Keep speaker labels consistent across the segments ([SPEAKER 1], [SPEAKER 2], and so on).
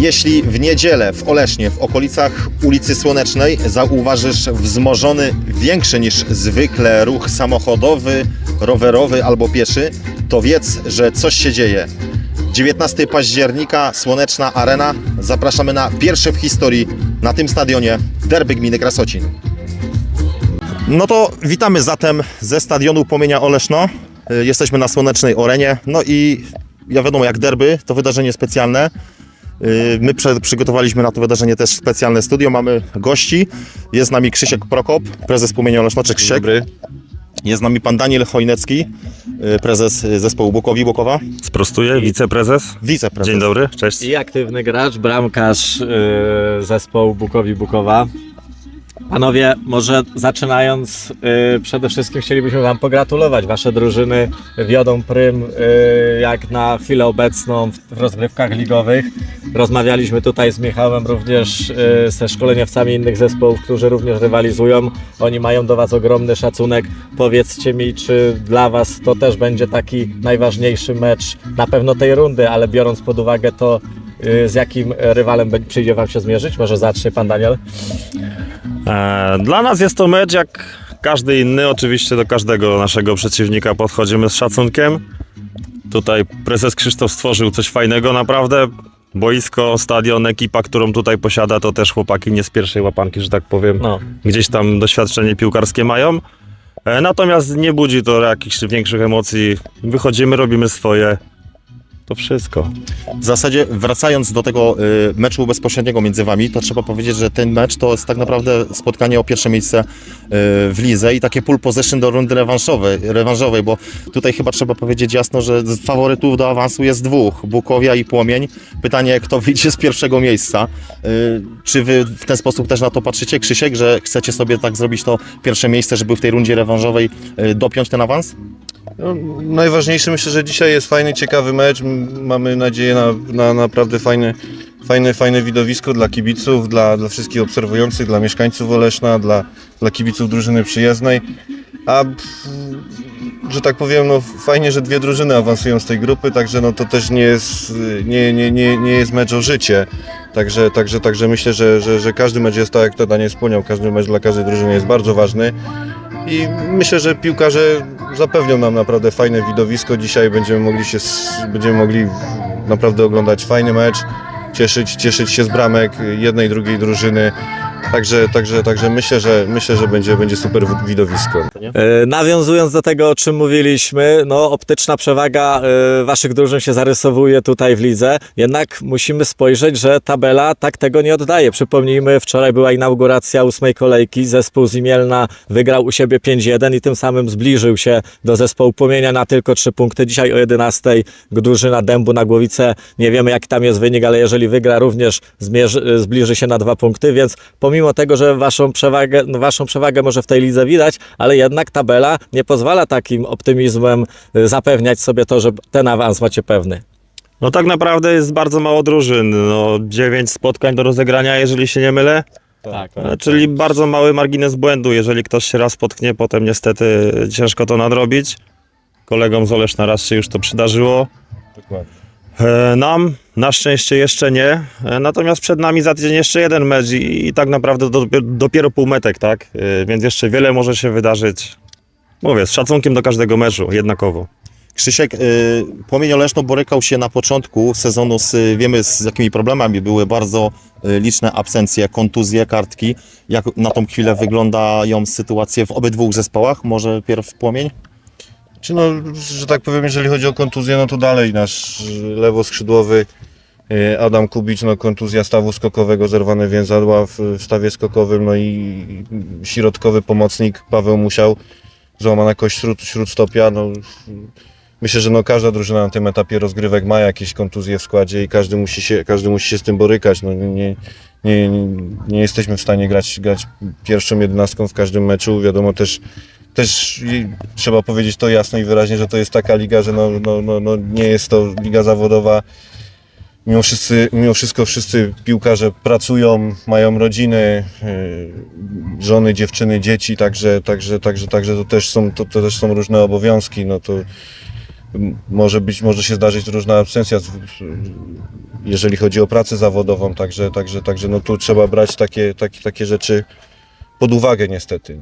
[SPEAKER 1] Jeśli w niedzielę w Olesznie, w okolicach ulicy Słonecznej zauważysz wzmożony, większy niż zwykle ruch samochodowy, rowerowy albo pieszy, to wiedz, że coś się dzieje. 19 października, Słoneczna Arena. Zapraszamy na pierwsze w historii na tym stadionie derby gminy Krasocin. No to witamy zatem ze stadionu Płomienia Oleszno. Jesteśmy na Słonecznej Orenie. No i ja wiadomo, jak derby, to wydarzenie specjalne. Y, My przygotowaliśmy na to wydarzenie też specjalne studio. Mamy gości. Jest z nami Krzysiek Prokop, prezes Płomienia Oleszno. Cześć Krzysiek.
[SPEAKER 2] Dobry.
[SPEAKER 1] Jest z nami pan Daniel Chojnecki, y, prezes y, zespołu Bukowi Bukowa.
[SPEAKER 2] Sprostuję, wiceprezes.
[SPEAKER 1] Wiceprezes.
[SPEAKER 2] Dzień dobry, cześć.
[SPEAKER 3] I aktywny gracz, bramkarz yy, zespołu Bukowi Bukowa. Panowie, może zaczynając, yy, przede wszystkim chcielibyśmy Wam pogratulować. Wasze drużyny wiodą prym yy, jak na chwilę obecną w, w rozgrywkach ligowych. Rozmawialiśmy tutaj z Michałem również yy, ze szkoleniowcami innych zespołów, którzy również rywalizują. Oni mają do Was ogromny szacunek. Powiedzcie mi, czy dla Was to też będzie taki najważniejszy mecz na pewno tej rundy, ale biorąc pod uwagę to, z jakim rywalem przyjdzie Wam się zmierzyć? Może zacznie Pan Daniel?
[SPEAKER 2] E, dla nas jest to mecz jak każdy inny. Oczywiście do każdego naszego przeciwnika podchodzimy z szacunkiem. Tutaj prezes Krzysztof stworzył coś fajnego naprawdę. Boisko, stadion, ekipa, którą tutaj posiada, to też chłopaki nie z pierwszej łapanki, że tak powiem.
[SPEAKER 3] No.
[SPEAKER 2] Gdzieś tam doświadczenie piłkarskie mają. E, natomiast nie budzi to jakichś większych emocji. Wychodzimy, robimy swoje. To wszystko.
[SPEAKER 1] W zasadzie wracając do tego y, meczu bezpośredniego między wami, to trzeba powiedzieć, że ten mecz to jest tak naprawdę spotkanie o pierwsze miejsce y, w lidze i takie pull possession do rundy rewanszowej, rewanżowej, bo tutaj chyba trzeba powiedzieć jasno, że z faworytów do awansu jest dwóch, Bukowia i Płomień. Pytanie, kto wyjdzie z pierwszego miejsca. Y, czy wy w ten sposób też na to patrzycie, Krzysiek, że chcecie sobie tak zrobić to pierwsze miejsce, żeby w tej rundzie rewanżowej dopiąć ten awans?
[SPEAKER 4] No, najważniejsze myślę, że dzisiaj jest fajny, ciekawy mecz. Mamy nadzieję na, na naprawdę fajne, fajne, fajne widowisko dla kibiców, dla, dla wszystkich obserwujących, dla mieszkańców Oleszna, dla, dla kibiców drużyny przyjezdnej. A że tak powiem, no fajnie, że dwie drużyny awansują z tej grupy, także no to też nie jest, nie, nie, nie, nie jest mecz o życie. Także, także, także myślę, że, że, że każdy mecz jest tak, jak to Daniel wspomniał, każdy mecz dla każdej drużyny jest bardzo ważny. I myślę, że piłkarze zapewnią nam naprawdę fajne widowisko. Dzisiaj będziemy mogli się, będziemy mogli naprawdę oglądać fajny mecz, cieszyć, cieszyć się z bramek jednej, drugiej drużyny. Także, także, także myślę, że myślę, że będzie, będzie super wi- widowisko.
[SPEAKER 3] E, Nawiązując do tego, o czym mówiliśmy, no optyczna przewaga e, waszych drużyn się zarysowuje tutaj w lidze, jednak musimy spojrzeć, że tabela tak tego nie oddaje. Przypomnijmy, wczoraj była inauguracja ósmej kolejki, zespół z Imielna wygrał u siebie 5-1 i tym samym zbliżył się do zespołu Płomienia na tylko 3 punkty. Dzisiaj o 11 drużyna Dębu na Głowicę, nie wiemy jaki tam jest wynik, ale jeżeli wygra również zmierzy, zbliży się na dwa punkty, więc pomimo tego, że waszą przewagę, no waszą przewagę może w tej lidze widać, ale jednak tabela nie pozwala takim optymizmem y, zapewniać sobie to, że ten awans macie pewny.
[SPEAKER 2] No tak naprawdę jest bardzo mało drużyn. No, 9 spotkań do rozegrania, jeżeli się nie mylę.
[SPEAKER 3] Tak,
[SPEAKER 2] E, Czyli bardzo mały margines błędu. Jeżeli ktoś się raz potknie, potem niestety ciężko to nadrobić. Kolegom z Oleszna raz się już to przydarzyło. E, Nam na szczęście jeszcze nie. E, Natomiast przed nami za tydzień jeszcze jeden mecz i, i tak naprawdę do, dopiero półmetek, tak? E, Więc jeszcze wiele może się wydarzyć. Mówię, z szacunkiem do każdego meczu, jednakowo.
[SPEAKER 1] Krzysiek, Płomień Oleszno borykał się na początku sezonu z, wiemy z jakimi problemami, były bardzo liczne absencje, kontuzje, kartki. Jak na tą chwilę wyglądają sytuacje w obydwu zespołach? Może pierw Płomień?
[SPEAKER 4] Czy no, że tak powiem, jeżeli chodzi o kontuzję, no to dalej nasz lewoskrzydłowy e, Adam Kubicz, no kontuzja stawu skokowego, zerwane więzadła w, stawie skokowym, no i środkowy pomocnik Paweł Musiał, złamana kość śród, śródstopia, no myślę, że no każda drużyna na tym etapie rozgrywek ma jakieś kontuzje w składzie i każdy musi się, każdy musi się z tym borykać, no nie, nie, nie jesteśmy w stanie grać, grać pierwszą jedenastką w każdym meczu, wiadomo też też trzeba powiedzieć to jasno i wyraźnie, że to jest taka liga, że no, no, no, no nie jest to liga zawodowa. Mimo, wszyscy, mimo wszystko wszyscy piłkarze pracują, mają rodziny, yy, żony, dziewczyny, dzieci, także, także, także, także to, też są, to, to też są różne obowiązki. No to może być, może się zdarzyć różna absencja, jeżeli chodzi o pracę zawodową, także, także, także no tu trzeba brać takie, takie, takie rzeczy pod uwagę niestety.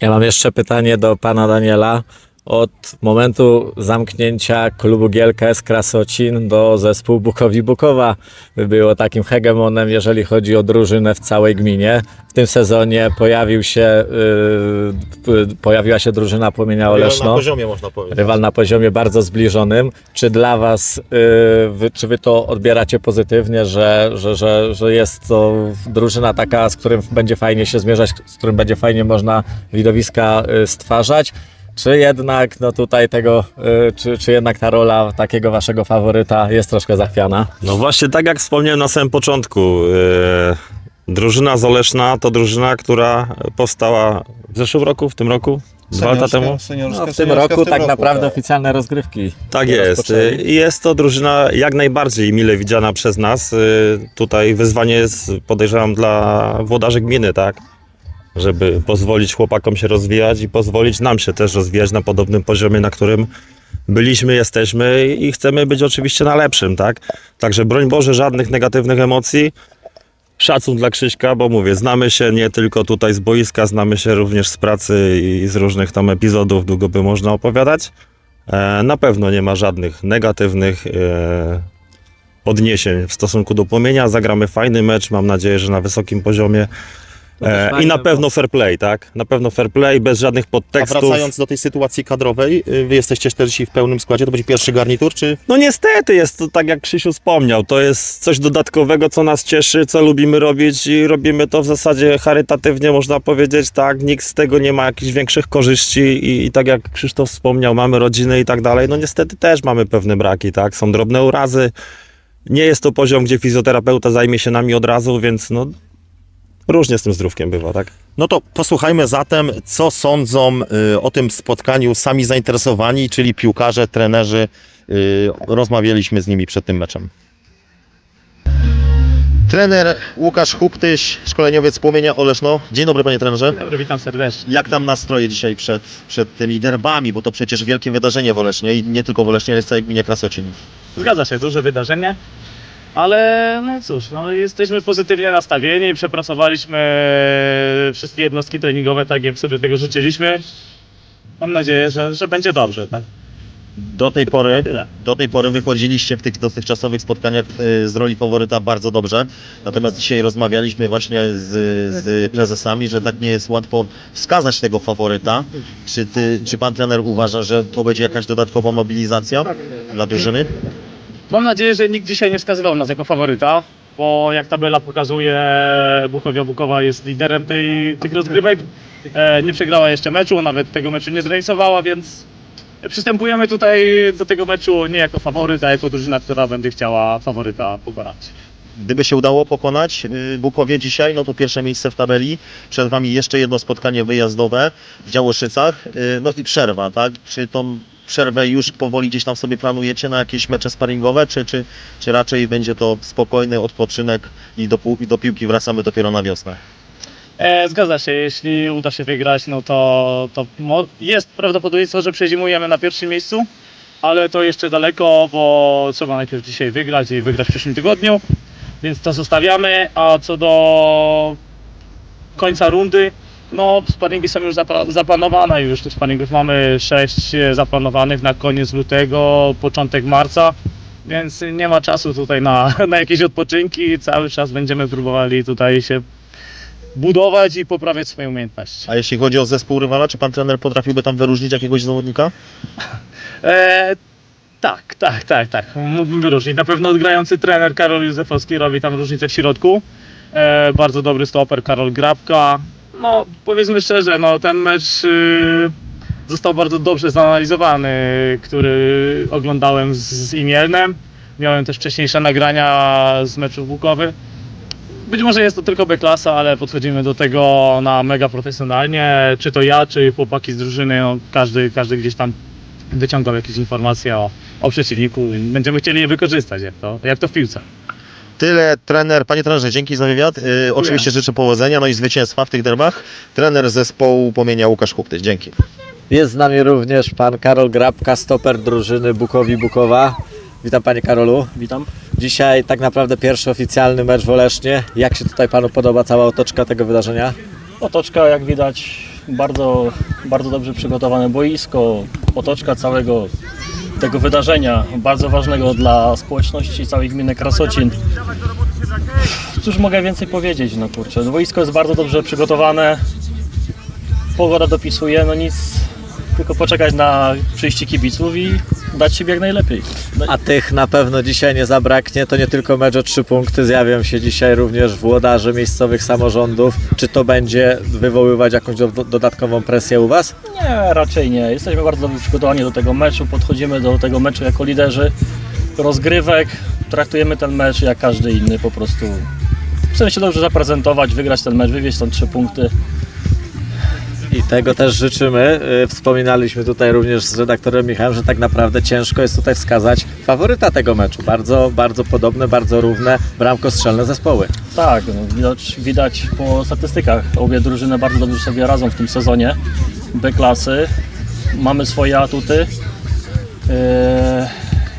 [SPEAKER 3] Ja mam jeszcze pytanie do pana Daniela. Od momentu zamknięcia klubu GLKS Krasocin do zespół Bukowi Bukowa było takim hegemonem, jeżeli chodzi o drużynę w całej gminie. W tym sezonie pojawił się, yy, pojawiła się drużyna Płomienia
[SPEAKER 1] Na
[SPEAKER 3] Oleszno.
[SPEAKER 1] poziomie można powiedzieć.
[SPEAKER 3] Rywal na poziomie bardzo zbliżonym. Czy dla Was, yy, wy, czy Wy to odbieracie pozytywnie, że, że, że, że jest to drużyna taka, z którym będzie fajnie się zmierzać, z którym będzie fajnie można widowiska yy, stwarzać? Czy jednak no tutaj tego, yy, czy, czy jednak ta rola takiego Waszego faworyta jest troszkę zachwiana?
[SPEAKER 2] No właśnie, tak jak wspomniałem na samym początku, yy, drużyna Zoleszna to drużyna, która powstała w zeszłym roku, w tym roku, dwa lata
[SPEAKER 4] Seniorska-
[SPEAKER 2] temu.
[SPEAKER 4] seniorska-
[SPEAKER 3] No, w tym
[SPEAKER 4] seniorska
[SPEAKER 3] roku tak
[SPEAKER 4] roku,
[SPEAKER 3] naprawdę
[SPEAKER 4] tak.
[SPEAKER 3] oficjalne rozgrywki.
[SPEAKER 2] Tak jest.
[SPEAKER 3] rozpoczęli.
[SPEAKER 2] I Jest to drużyna jak najbardziej mile widziana przez nas. Y, Tutaj wyzwanie jest, podejrzewam, dla włodarzy gminy, tak? Żeby pozwolić chłopakom się rozwijać i pozwolić nam się też rozwijać na podobnym poziomie, na którym byliśmy, jesteśmy i chcemy być oczywiście na lepszym, tak? Także broń Boże, żadnych negatywnych emocji. Szacun dla Krzyśka, bo mówię, znamy się nie tylko tutaj z boiska, znamy się również z pracy i z różnych tam epizodów, długo by można opowiadać. E, Na pewno nie ma żadnych negatywnych e, odniesień w stosunku do płomienia. Zagramy fajny mecz, mam nadzieję, że na wysokim poziomie.
[SPEAKER 3] No
[SPEAKER 2] E, I na
[SPEAKER 3] bo-
[SPEAKER 2] pewno fair play, tak? Na pewno fair play, bez żadnych
[SPEAKER 1] A
[SPEAKER 2] podtekstów.
[SPEAKER 1] wracając do tej sytuacji kadrowej, y, wy jesteście też w pełnym składzie, to będzie pierwszy garnitur, czy
[SPEAKER 2] No niestety jest to tak jak Krzysiu wspomniał, to jest coś dodatkowego, co nas cieszy, co lubimy robić i robimy to w zasadzie charytatywnie, można powiedzieć, tak, nikt z tego nie ma jakichś większych korzyści i, i tak jak Krzysztof wspomniał, mamy rodziny i tak dalej, no niestety też mamy pewne braki, tak, są drobne urazy, nie jest to poziom, gdzie fizjoterapeuta zajmie się nami od razu, więc no różnie z tym zdrówkiem bywa, tak.
[SPEAKER 1] No to posłuchajmy zatem, co sądzą y, o tym spotkaniu sami zainteresowani, czyli piłkarze, trenerzy. Y, rozmawialiśmy z nimi przed tym meczem. Trener Łukasz Huptyś, szkoleniowiec Płomienia Oleszno. Dzień dobry panie trenerze.
[SPEAKER 5] Dobry, witam serdecznie.
[SPEAKER 1] Jak tam nastroje dzisiaj przed, przed tymi derbami, bo to przecież wielkie wydarzenie w Olesznie i nie tylko w Olesznie, ale w całej gminie Krasocin.
[SPEAKER 5] Zgadza się, duże wydarzenie, ale no cóż, no, jesteśmy pozytywnie nastawieni, przepracowaliśmy wszystkie jednostki treningowe tak, jak sobie tego życzyliśmy. Mam nadzieję, że, że będzie dobrze. Tak?
[SPEAKER 1] Do tej pory, do tej pory wychodziliście w tych dotychczasowych spotkaniach y, z roli faworyta bardzo dobrze. Natomiast dzisiaj rozmawialiśmy właśnie z, z prezesami, że tak nie jest łatwo wskazać tego faworyta. Czy, ty, czy pan trener uważa, że to będzie jakaś dodatkowa mobilizacja dla drużyny?
[SPEAKER 5] Mam nadzieję, że nikt dzisiaj nie wskazywał nas jako faworyta, bo jak tabela pokazuje, Buchowia Bukowa jest liderem tej, tych rozgrywek. E, nie przegrała jeszcze meczu, nawet tego meczu nie zrealizowała, więc przystępujemy tutaj do tego meczu nie jako faworyt, a jako drużyna, która będzie chciała faworyta pokonać.
[SPEAKER 1] Gdyby się udało pokonać y, Bukowie dzisiaj, no to pierwsze miejsce w tabeli. Przed Wami jeszcze jedno spotkanie wyjazdowe w Działoszycach. y, No i przerwa, tak? Czy tą przerwę już powoli gdzieś tam sobie planujecie na jakieś mecze sparingowe, czy, czy, czy raczej będzie to spokojny odpoczynek i do, i do piłki wracamy dopiero na wiosnę?
[SPEAKER 5] E, zgadza się, jeśli uda się wygrać, no to, to jest prawdopodobieństwo, że przezimujemy na pierwszym miejscu, ale to jeszcze daleko, bo trzeba najpierw dzisiaj wygrać i wygrać w przyszłym tygodniu, więc to zostawiamy, a co do końca rundy, no sparingi są już zapla- zaplanowane, już tych sparingów mamy 6 zaplanowanych na koniec lutego, początek marca, więc nie ma czasu tutaj na, na jakieś odpoczynki, cały czas będziemy próbowali tutaj się budować i poprawiać swoje umiejętności.
[SPEAKER 1] A jeśli chodzi o zespół rywala, czy Pan trener potrafiłby tam wyróżnić jakiegoś zawodnika?
[SPEAKER 5] E, tak, tak, tak, tak. Mógłbym wyróżnić. Na pewno odgrający trener Karol Józefowski robi tam różnicę w środku. E, bardzo dobry stoper Karol Grabka. No, powiedzmy szczerze, no, ten mecz y, został bardzo dobrze zanalizowany, który oglądałem z, z Imielnem. Miałem też wcześniejsze nagrania z meczu Bukowy. Być może jest to tylko B-klasa, ale podchodzimy do tego na mega profesjonalnie. Czy to ja, czy chłopaki z drużyny, no, każdy, każdy gdzieś tam wyciągał jakieś informacje o, o przeciwniku będziemy chcieli je wykorzystać, jak to, jak to w piłce.
[SPEAKER 1] Tyle trener, panie trenerze, dzięki za wywiad. Y, oczywiście życzę powodzenia, no i zwycięstwa w tych derbach. Trener zespołu Płomienia Łukasz Huptyś, dzięki.
[SPEAKER 3] Jest z nami również pan Karol Grabka, stoper drużyny Bukowi Bukowa. Witam panie Karolu.
[SPEAKER 6] Witam.
[SPEAKER 3] Dzisiaj tak naprawdę pierwszy oficjalny mecz w Olesznie. Jak się tutaj panu podoba cała otoczka tego wydarzenia?
[SPEAKER 6] Otoczka, jak widać, bardzo, bardzo dobrze przygotowane boisko, otoczka całego tego wydarzenia, bardzo ważnego dla społeczności całej gminy Krasocin. Cóż mogę więcej powiedzieć, no kurczę, no boisko jest bardzo dobrze przygotowane, pogoda dopisuje, no nic, tylko poczekać na przyjście kibiców i dać siebie jak najlepiej.
[SPEAKER 3] A tych na pewno dzisiaj nie zabraknie. To nie tylko mecz o trzy punkty. Zjawią się dzisiaj również włodarze miejscowych samorządów. Czy to będzie wywoływać jakąś do, dodatkową presję u Was?
[SPEAKER 6] Nie, raczej nie. Jesteśmy bardzo dobrze przygotowani do tego meczu, podchodzimy do tego meczu jako liderzy rozgrywek, traktujemy ten mecz jak każdy inny po prostu. Chcemy się dobrze zaprezentować, wygrać ten mecz, wywieźć stąd trzy punkty.
[SPEAKER 3] I tego też życzymy. Y, Wspominaliśmy tutaj również z redaktorem Michałem, że tak naprawdę ciężko jest tutaj wskazać faworyta tego meczu. Bardzo, bardzo podobne, bardzo równe bramkostrzelne zespoły.
[SPEAKER 6] Tak, no, widać, widać po statystykach. Obie drużyny bardzo dobrze sobie radzą w tym sezonie. B klasy. Mamy swoje atuty.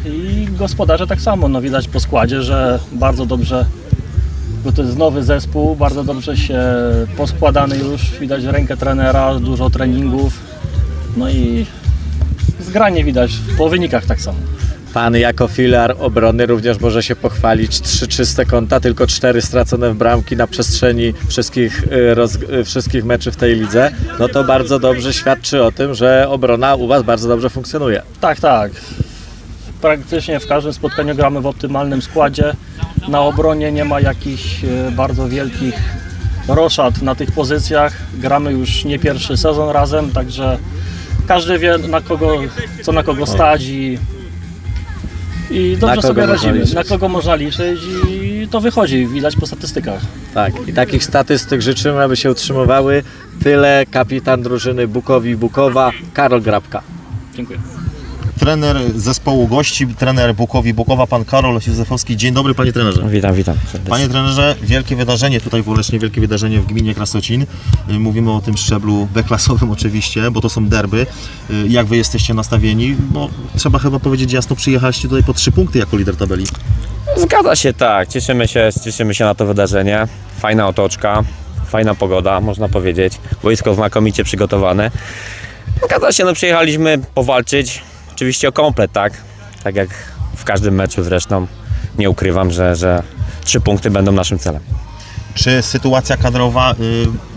[SPEAKER 6] Yy, I gospodarze tak samo. No, widać po składzie, że bardzo dobrze, bo to jest nowy zespół, bardzo dobrze się poskładany już. Widać rękę trenera, dużo treningów. No i zgranie widać po wynikach tak samo.
[SPEAKER 3] Pan jako filar obrony również może się pochwalić. Trzy czyste konta, tylko cztery stracone w bramki na przestrzeni wszystkich, y, roz, y, wszystkich meczy w tej lidze. No to bardzo dobrze świadczy o tym, że obrona u Was bardzo dobrze funkcjonuje.
[SPEAKER 6] Tak, tak. Praktycznie w każdym spotkaniu gramy w optymalnym składzie. Na obronie nie ma jakichś e, bardzo wielkich roszad na tych pozycjach. Gramy już nie pierwszy sezon razem, także każdy wie na kogo, co na kogo stać i, i dobrze sobie radzimy.
[SPEAKER 3] liczyć.
[SPEAKER 6] Na kogo można liczyć i to wychodzi, widać po statystykach.
[SPEAKER 3] Tak, i takich statystyk życzymy, aby się utrzymywały. Tyle kapitan drużyny Bukowi Bukowa, Karol Grabka.
[SPEAKER 6] Dziękuję.
[SPEAKER 1] Trener zespołu gości, trener Bukowi Bukowa, pan Karol Józefowski. Dzień dobry panie trenerze.
[SPEAKER 2] Witam, witam. serdecznie.
[SPEAKER 1] Panie trenerze, wielkie wydarzenie tutaj w Olesznie, wielkie wydarzenie w gminie Krasocin. Y, Mówimy o tym szczeblu B-klasowym oczywiście, bo to są derby. Y, Jak wy jesteście nastawieni? No, trzeba chyba powiedzieć jasno, przyjechaliście tutaj po trzy punkty jako lider tabeli.
[SPEAKER 7] Zgadza się, tak. Cieszymy się, cieszymy się na to wydarzenie. Fajna otoczka, fajna pogoda, można powiedzieć. Wojsko znakomicie przygotowane. Zgadza się, no przyjechaliśmy powalczyć. Oczywiście o komplet, tak? Tak jak w każdym meczu zresztą. Nie ukrywam, że, że trzy punkty będą naszym celem.
[SPEAKER 1] Czy sytuacja kadrowa y,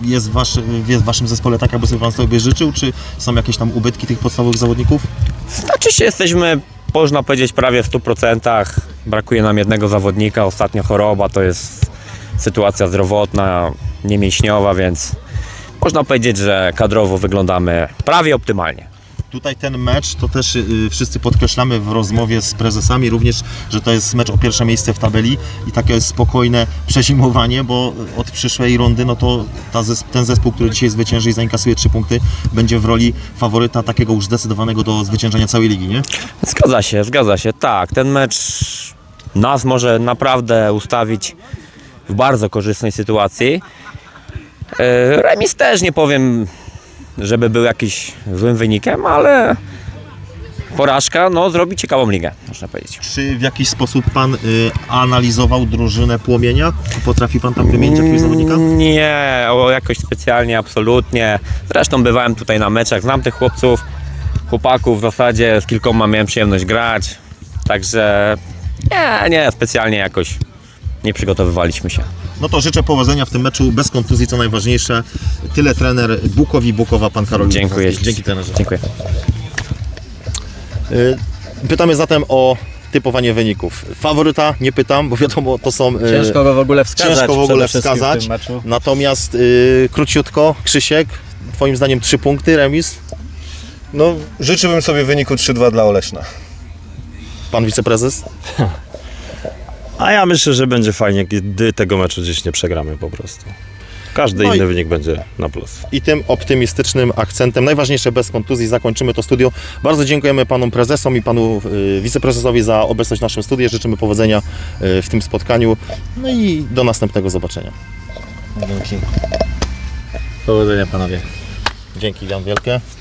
[SPEAKER 1] jest w, waszy, jest w waszym zespole taka, by sobie pan sobie życzył, czy są jakieś tam ubytki tych podstawowych zawodników?
[SPEAKER 7] Znaczy się jesteśmy, można powiedzieć, prawie w 100%. Brakuje nam jednego zawodnika. Ostatnia choroba to jest sytuacja zdrowotna, niemięśniowa, więc można powiedzieć, że kadrowo wyglądamy prawie optymalnie.
[SPEAKER 1] Tutaj ten mecz to też y, wszyscy podkreślamy w rozmowie z prezesami również, że to jest mecz o pierwsze miejsce w tabeli i takie spokojne przezimowanie, bo od przyszłej rundy no to ta ten zespół, który dzisiaj zwycięży i zainkasuje trzy punkty, będzie w roli faworyta takiego już zdecydowanego do zwyciężenia całej ligi, nie?
[SPEAKER 7] Zgadza się, zgadza się. Tak, ten mecz nas może naprawdę ustawić w bardzo korzystnej sytuacji. E, Remis też nie powiem, żeby był jakiś złym wynikiem, ale porażka no, zrobi ciekawą ligę, można powiedzieć.
[SPEAKER 1] Czy w jakiś sposób pan y, analizował drużynę Płomienia? Potrafi pan tam wymienić jakiegoś zawodnika?
[SPEAKER 7] Nie, o jakoś specjalnie, absolutnie. Zresztą bywałem tutaj na meczach, znam tych chłopców, chłopaków w zasadzie z kilkoma miałem przyjemność grać. Także nie, nie, specjalnie jakoś nie przygotowywaliśmy się.
[SPEAKER 1] No to życzę powodzenia w tym meczu bez kontuzji, co najważniejsze. Tyle trener Bukowi Bukowa, pan Karol
[SPEAKER 7] Dziękuję.
[SPEAKER 1] Dzięki trenerze.
[SPEAKER 7] Dziękuję.
[SPEAKER 1] Y, Pytamy zatem o typowanie wyników. Faworyta nie pytam, bo wiadomo, to są... y,
[SPEAKER 3] Ciężko go w ogóle wskazać.
[SPEAKER 1] ciężko w ogóle wskazać.
[SPEAKER 3] W tym meczu.
[SPEAKER 1] Natomiast y, króciutko, Krzysiek, twoim zdaniem trzy punkty, remis?
[SPEAKER 4] No, życzyłbym sobie wyniku 3-2 dla Oleszna.
[SPEAKER 1] Pan wiceprezes?
[SPEAKER 2] A ja myślę, że będzie fajnie, gdy tego meczu gdzieś nie przegramy po prostu. Każdy
[SPEAKER 1] No i-
[SPEAKER 2] inny wynik będzie na plus.
[SPEAKER 1] I tym optymistycznym akcentem, najważniejsze bez kontuzji, zakończymy to studio. Bardzo dziękujemy panom prezesom i panu y, wiceprezesowi za obecność w naszym studiu. Życzymy powodzenia y, w tym spotkaniu. No i do następnego zobaczenia.
[SPEAKER 3] Powodzenia panowie.
[SPEAKER 1] Dzięki Jan Wielkie.